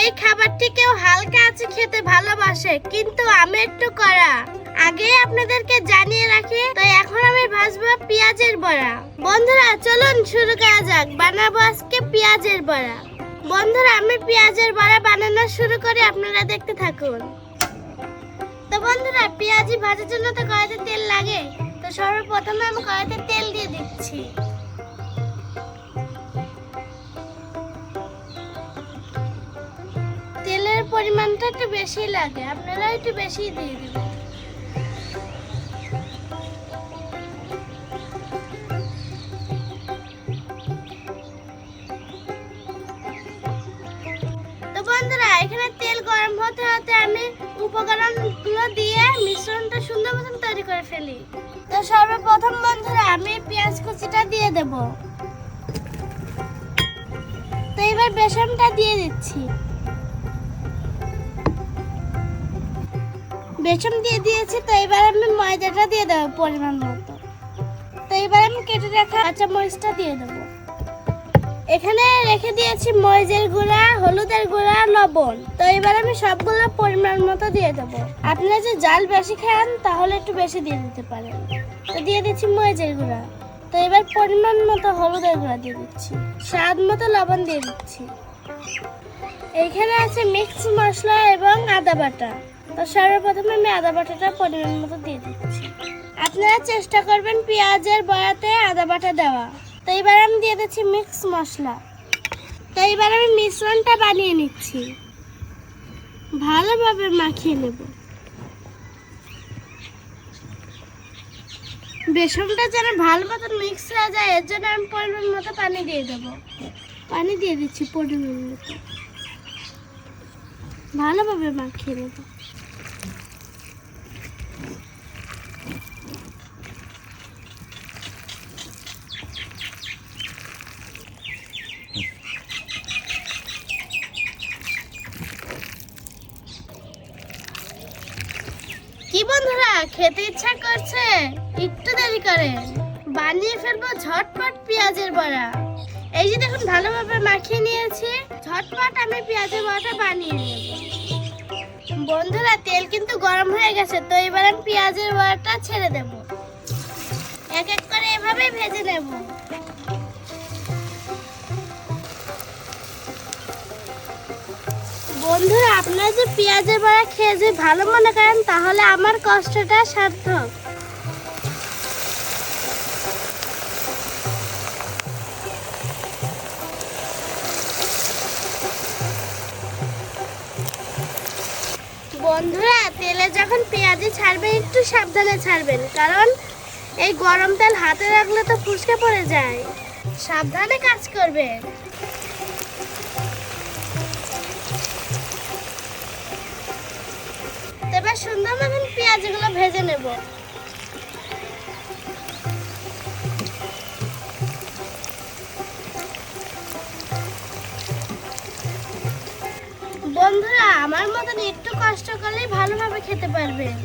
এই খাবারটি কেউ হালকা আছে খেতে ভালোবাসে, কিন্তু আমি একটু করা আগে আপনাদেরকে জানিয়ে রাখি, তাই এখন আমি ভাজবো পেঁয়াজের বড়া। বন্ধুরা, চলুন শুরু করা যাক। বানাবো আজকে পেঁয়াজের বড়া। বন্ধুরা, আমি পেঁয়াজের বড়া বানানো শুরু করি, আপনারা দেখতে থাকুন। তো বন্ধুরা, পেঁয়াজি ভাজার জন্য তো কড়াইতে তেল লাগে। তো সর্বপ্রথমে আমি কড়াইতে তেল দিয়ে দিচ্ছি। পরিমাণটা একটু বেশি লাগে, আপনারা একটু বেশি দিয়ে দেবেন। এখানে তেল গরম হতে হতে আমি উপকরণগুলো দিয়ে মিশ্রণটা তৈরি করে ফেলি। তো সর্বপ্রথম বন্ধুরা, আমি পেঁয়াজ কুচিটা দিয়ে দেব। তো এবার বেসনটা দিয়ে দিচ্ছি। বেসন দিয়ে দিয়েছি, তো এবার আমি ময়দাটা দিয়ে দেবো পরিমাণ মতো। তো এবার আমি কেটে রাখা কাঁচা মরিচটা দিয়ে দেবো। এখানে রেখে দিয়েছি মরিচের গুঁড়া, হলুদের গুঁড়া, লবণ। তো এবার আমি সবগুলো পরিমাণ মতো দিয়ে দেবো। আপনারা যে জাল বেশি খান, তাহলে একটু বেশি দিয়ে দিতে পারেন। তো দিয়ে দিচ্ছি মরিচের গুঁড়া। তো এবার পরিমাণ মতো হলুদের গুঁড়া দিয়ে দিচ্ছি। স্বাদ মতো লবণ দিয়ে দিচ্ছি। এখানে আছে মিক্স মশলা এবং আদা বাটা। তো সর্বপ্রথমে আমি আদা বাটাটা পরিমাণ মতো দিয়ে দিচ্ছি। আপনারা চেষ্টা করবেন পেঁয়াজের বয়াতে আদা বাটা দেওয়া। তো এবার আমি দিয়ে দিচ্ছি মিক্স মশলা। তো এবার আমি মিশ্রণটা বানিয়ে নিচ্ছি। ভালোভাবে মাখিয়ে নেব। বেসনটা যেন ভালো মতো মিক্স হয়ে যায়, এর জন্য আমি পরিমাণ মতো পানি দিয়ে দেবো। পানি দিয়ে দিচ্ছি পরিমাণ মতো। ভালোভাবে মাখিয়ে নেব। কি বন্ধুরা, খেতে ইচ্ছা করছে? একটু দেরি করে বানিয়ে ফেলব ঝটপট পেঁয়াজের বড়া। এই যে দেখুন, ভালোভাবে মাখিয়ে নিয়েছি। ঝটপট আমি পেঁয়াজের বড়াটা বানিয়ে নেব। বন্ধুরা, তেল কিন্তু গরম হয়ে গেছে, তো এবার আমি পেঁয়াজের বড়াটা ছেড়ে দেব। এক এক করে এভাবেই ভেজে নেব। বন্ধুরা, আপনারা যে পেঁয়াজের বড়া খেয়ে যদি ভালো মনে করেন, তাহলে আমার কষ্টটা সার্থক। বন্ধুরা, তেলে যখন পেঁয়াজি ছাড়বেন, একটু সাবধানে ছাড়বেন, কারণ এই গরম তেল হাতে রাখলে তো ফুসকে পড়ে যায়। সাবধানে কাজ করবেন। সুন্দর মতন পেঁয়াজগুলো ভেজে নেব। বন্ধুরা, আমার মতন একটু কষ্ট করলেই ভালোভাবে খেতে পারবেন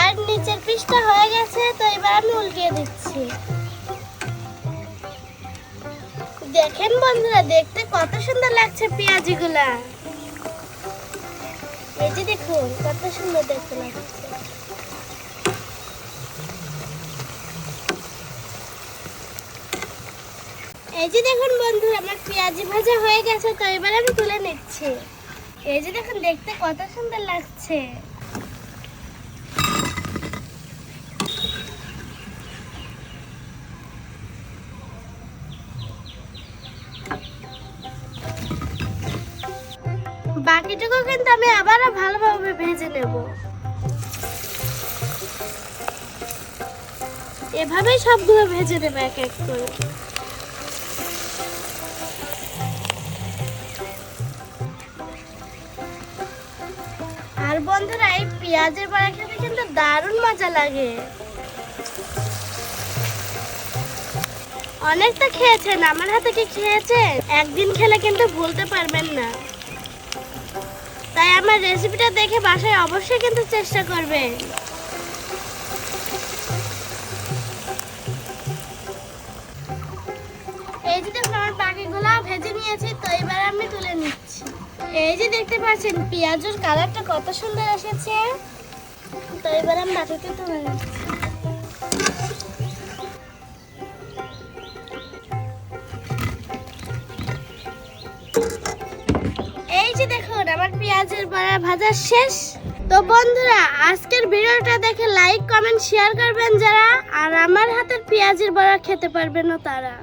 আর নিচের পিসটা হয়ে গেছে, তো এবার আমি উল্টিয়ে দিচ্ছি। দেখেন বন্ধুরা, দেখতে কত সুন্দর লাগছে পেঁয়াজিগুলা। এই যে দেখুন, কত সুন্দর দেখতে লাগছে। এই যে দেখুন বন্ধুরা, আমার পেঁয়াজি ভাজা হয়ে গেছে, তো এবার আমি তুলে নিচ্ছি। এই যে দেখুন, দেখতে কত সুন্দর লাগছে। বাকিটুকু কিন্তু আমি আবারও ভালোভাবে ভেজে নেব। এভাবেই সবগুলো ভেজে নেব এক এক করে। আর বন্ধুরা, এই পেঁয়াজের বড়া খেতে কিন্তু দারুণ মজা লাগে। অনেকটা খেয়েছেন, আমার হাতে কি খেয়েছেন? একদিন খেলে কিন্তু ভুলতে পারবেন না। তাই আমার রেসিপিটা দেখে বাসায় অবশ্যই কিন্তু চেষ্টা করবে। এই যে দেখুন আমার পাখিগুলো ভেজে নিয়েছি, তো এবার আমি তুলে নিচ্ছি। এই যে দেখতে পাচ্ছেন, পেঁয়াজের কালারটা কত সুন্দর এসেছে। তো এবার আমি বাটিতে তুলে নিচ্ছি। যে দেখুন, আমার পেঁয়াজের বড়া ভাজা শেষ। তো বন্ধুরা, আজকের ভিডিওটা দেখে লাইক কমেন্ট শেয়ার করবেন যারা। আর আমার হাতের পেঁয়াজের বড়া খেতে পারবেন না তারা।